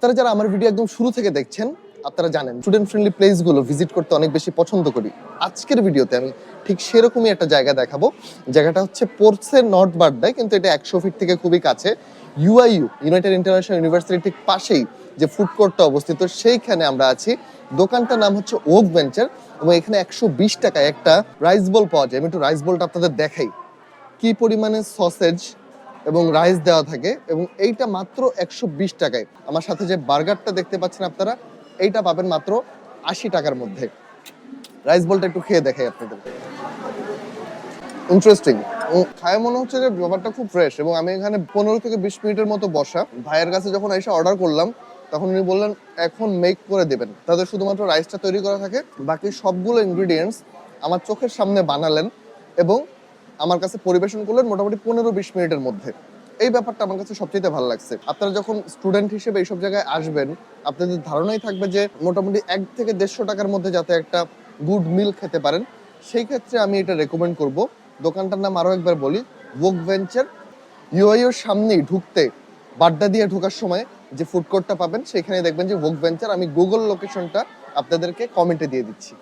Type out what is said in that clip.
আপনারা যারা আমার ভিডিও একদম শুরু থেকে দেখছেন, আপনারা জানেন স্টুডেন্ট ফ্রেন্ডলি প্লেসগুলো ভিজিট করতে অনেক বেশি পছন্দ করি। আজকের ভিডিওতে আমি ঠিক সেরকমই একটা জায়গা দেখাবো। জায়গাটা হচ্ছে পোর্টসের নর্থ বাড্ডায়, কিন্তু এটা একশো ফিট থেকে খুবই কাছে। ইউআইইউ ইউনাইটেড ইন্টারন্যাশনাল ইউনিভার্সিটির ঠিক পাশেই যে ফুড কোর্টটা অবস্থিত, সেইখানে আমরা আছি। দোকানটার নাম হচ্ছে ওক ভেঞ্চার এবং এখানে একশো বিশ টাকায় একটা রাইস বল পাওয়া যায়। আমি একটু রাইস বলটা আপনাদের দেখাই। কি পরিমাণে সসেজ এবং রাইস দেওয়া থাকে এবং এইটা মাত্র একশো বিশ টাকায়। আমার সাথে যে বার্গারটা দেখতে পাচ্ছেন আপনারা, এইটা পাবেন মাত্র আশি টাকার মধ্যে। রাইস বলটা একটু খেয়ে দেখাই আপনাদের। ইন্টারেস্টিং খায় মনে হচ্ছে যে ব্যাপারটা খুব ফ্রেশ এবং আমি এখানে পনেরো থেকে বিশ মিনিটের মতো বসা। ভাইয়ের কাছে যখন এসে অর্ডার করলাম, তখন উনি বললেন, এখন মেক করে দেবেন। তাদের শুধুমাত্র রাইসটা তৈরি করা থাকে। বাকি সবগুলো ইনগ্রিডিয়েন্টস আমার চোখের সামনে বানালেন এবং আমার কাছে পরিবেশন করলেন মোটামুটি পনেরো বিশ মিনিটের মধ্যে। এই ব্যাপারটা আমার কাছে সবচেয়ে ভালো লাগছে। আপনারা যখন স্টুডেন্ট হিসেবে এইসব জায়গায় আসবেন, আপনাদের ধারণাই থাকবে যে মোটামুটি এক থেকে দেড়শো টাকার মধ্যে যাতে একটা গুড মিল খেতে পারেন। সেই ক্ষেত্রে আমি এটা রেকমেন্ড করব। দোকানটার নাম আরও একবার বলি ওক ভেঞ্চার ইউআইওর সামনেই ঢুকতে, বাড্ডা দিয়ে ঢোকার সময় যে ফুড কোর্টটা পাবেন সেখানে দেখবেন যে ওক ভেঞ্চার আমি গুগল লোকেশনটা আপনাদেরকে কমেন্টে দিয়ে দিচ্ছি।